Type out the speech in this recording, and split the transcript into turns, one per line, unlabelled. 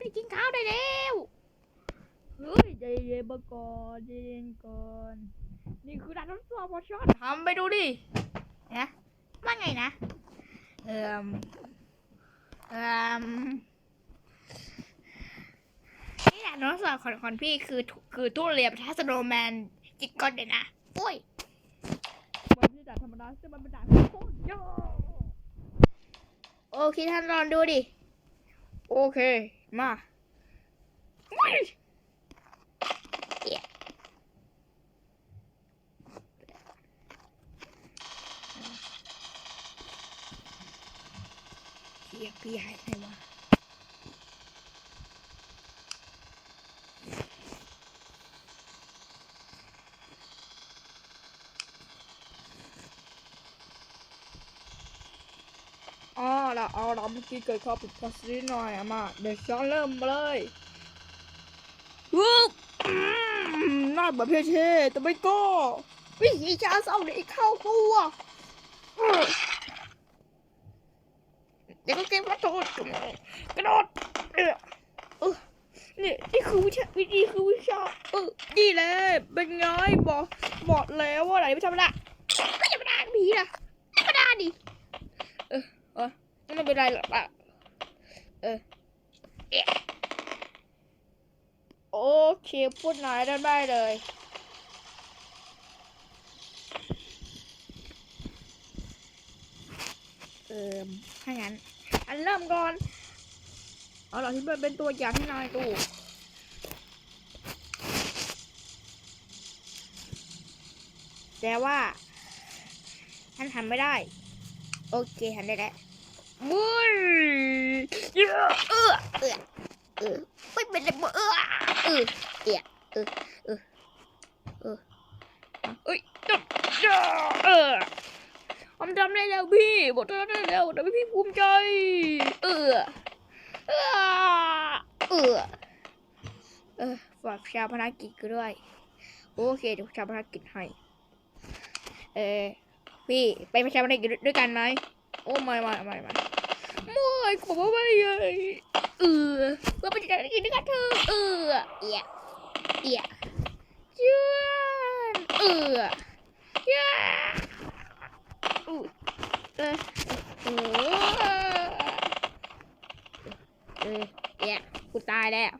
ไปกินข้าวได้แล้วเฮ้ยใจเย็นมาก่อนใจเย็นก่อน นี่คือด่านทดสอบพอชอนทำไปดูดินะว่าไงนะ เอ่มเอ่มนี่แหละน้องสาวของของพี่คือทุคือตู้เรียนทัสโนแมนจิกก้อนเดยวนะโอ้ยมันไม่ใช่ด่านธรรมดาแต่มันเป็นด่านโคตรยากโอเคท่านลองดูดิ โอเค มาอุ๊ยเอี่ยเรียกพี่ใหญ่ให้มาอ๋อ ละเอาละเมื่อกี้เกิดข้อผิดพลาดนิดหน่อยอะมาเดี๋ยวฉันเริ่มเลยวูบอืมน่าแบบเท่ๆแต่ไม่ก็วิธีชาเศร้าเด็กเข้าตัวเดี๋ยวก็เก็บกระโดดกระโดดเออนี่นี่คือวิชาวิธีคือวิชาเออนี่แหละเป็นไงบอกบอกแล้วว่าอะไรไม่ธรรมดาไม่ธรรมดาผีนะธรรมดาดิเออ ไม่เป็นไรหรอกอะเออเโอเคพูดน่อยได้ได้เลยเออถ้างั้น อันเริ่มก่อน เอาล่ะที่มันเป็นตัวอย่างให้นายดูแต่ว่าฉันทำไม่ได้ โอเคทำได้แล้ว มุ้ยเออเออเออเออไม่เป็นไรเออเออเออเออเออเออเออเอ้ยจบเออผมทำได้แล้วพี่บอทำได้แล้วแต่พี่ภูมิใจ เออเออเออเออฝากชาวพนักกิจกูด้วย โอเคเดี๋ยวชาวพนักกิจให้ เออพี่ไปประชาพนักกิจด้วยกันไหมโอ้ไม่ไม่ไม่ไม่ มอยขอไม่เลยเออเราไปประชาพนักกินด้วยกันเถอะเออเอียเอียเชื่อนเออเชื่อโอ้ยเออเออเออเนี่ยกูตายแล้ว